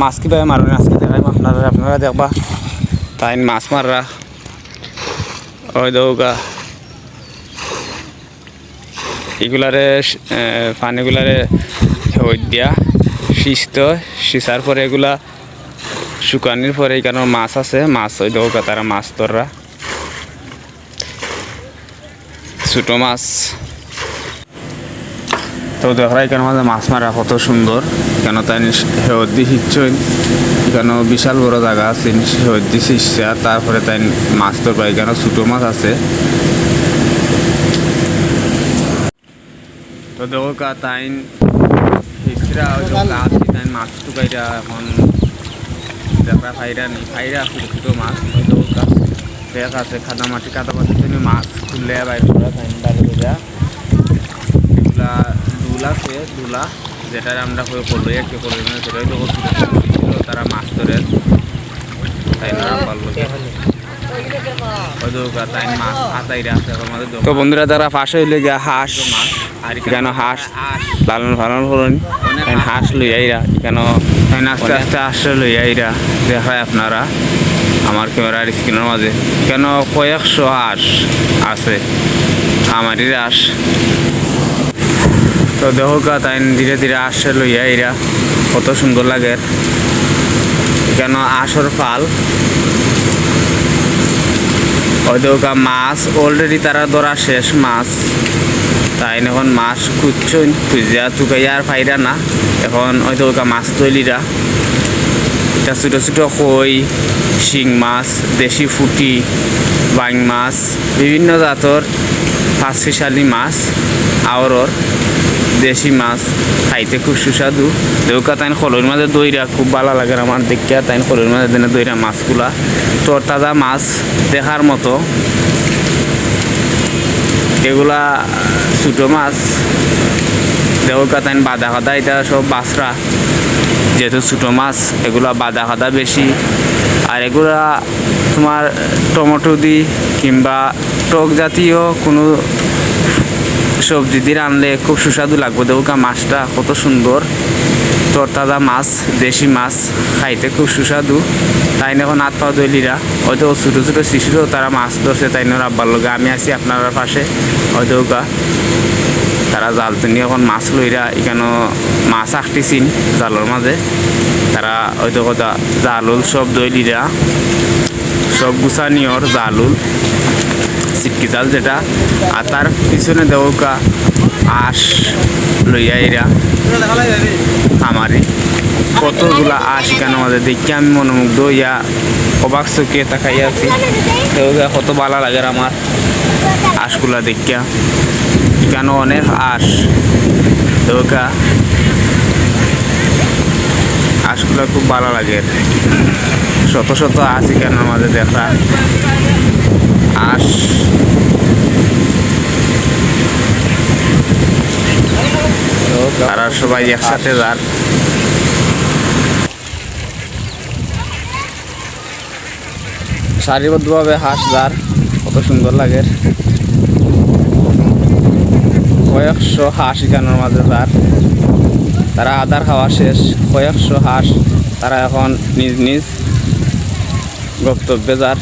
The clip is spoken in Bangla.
মাছ কীভাবে মারবেন আজকে দেখাই আপনারা আপনারা দেখবা। তাই মাছ মাররা ওই দৌকা। এগুলারে পানিগুলারে হই দিয়া। সিস্ত সিসার পরে এগুলা শুকানির পরে এই এখানে মাছ আছে। মাছ ওই দৌকা তারা মাছ তোররা ছোটো মাছ। তো দেখরা এখানে মাঝে মাছ মারা কত সুন্দর। কেন তাই হেওদি শিখছই এখানে বিশাল বড় জায়গা আছে হেওদি শিখছে তারপরে তাই মাছ তো পাই এখানে ছোটো মাছ আছে। তো দেখো কা, তাই হিসরা তাই মাছ টুকাইরা এখন। দেখা ফাইরা নেই, ফাইরা আছে ছোটো মাছ। দেখো কা, দেখ আছে, খাদা মাটি কাদা মাটি তুমি মাছ খুললে বাইর তাই বাইরে দুল আছে দুলা যেটা আমরা করে করল একটু করল না সেটাই তো ছিল তারা মাছ ধরে তাই না পারল তো বন্ধুরা তারা পাশে হইলে গিয়া হাঁস আর কেন হাঁস লালন ফালন করুন হাঁস। লই আইরা কেন আস্তে আস্তে হাঁস লই আইরা দেখায় আপনারা আমার ক্যামেরার স্ক্রিনের মাঝে। কেন কয়েকশো হাঁস আছে আমারই হাঁস। তো দেখো কা তাই ধীরে ধীরে আসছে লইয়া এরা। কত সুন্দর লাগে। কেন আসর ফাল? ওই দেখো কা মাছ অলরেডি তারা ধরা শেষ মাছ। তাই এখন মাছ খুঁজছই, খুঁজিয়া তুকাইয়া আর ফাইরা না। এখন ওই দেখো কা মাছ তৈলিরা। এটা ছোটো ছোটো কই, শিং মাছ, দেশি ফুটি, বাইং মাছ, বিভিন্ন জাতর ফাঁসিশালি মাছ, আওরর। দেশি মাছ, খাইতে খুব সুস্বাদু। দেউকা তাইন খলোর মাঝে দইরা খুব ভালো লাগে আমার দেখিয়া। তাইন খলোর মাঝে দিনে দইরা মাছগুলা। তোর তাজা মাছ দেখার মতো। এগুলা ছোটো মাছ। দেউকা তাইন বাদা খাদা এটা সব বাসরা যেহেতু ছোটো মাছ, এগুলা বাদা খাদা বেশি আর এগুলা তোমার টমেটো দি কিংবা টক জাতীয় কোনো সবজি দিয়ে রানলে খুব সুস্বাদু লাগবে। দেবুকা মাছটা কত সুন্দর। তরতাজা মাছ, দেশি মাছ, খাইতে খুব সুস্বাদু। তাই না এখন হাত পা দলিরা। হয়তো ছোটো ছোটো শিশুরও তারা মাছ ধরছে, তাই না আব্বার লগে? আমি আছি আপনার পাশে। হয়তো তারা জাল নিয়ে এখন মাছ লইরা এখানে মাছ আঁকটিছিন জালর মাঝে। তারা হয়তো কথা জালুল সব দইলিরা সব গুছানিয়র জালুল। সিটকি জাল যেটা, আর তার পিছনে দেওকা আশ লইয়া এরা আমারই কতগুলা আশ কেন আমাদের দেখি আমি মনোমুগ্ধ ইয়া অবাক চোখে তাকাই আছি। দেওকা কত ভালো লাগে আমার আশগুলা দেখিয়া। কেন অনেক আশ? দেওকা, আশগুলা খুব ভালো লাগে। শত শত আশি কেন আমাদের দেখা? আশ তারা সবাই একসাথে যার সারিবদ্ধভাবে হাঁস যার, কত সুন্দর লাগে। কয়েকশো হাঁস এখানের মাঝে যার। তারা আদার খাওয়া শেষ। কয়েকশো হাঁস তারা এখন নিজ নিজ গন্তব্যে যার।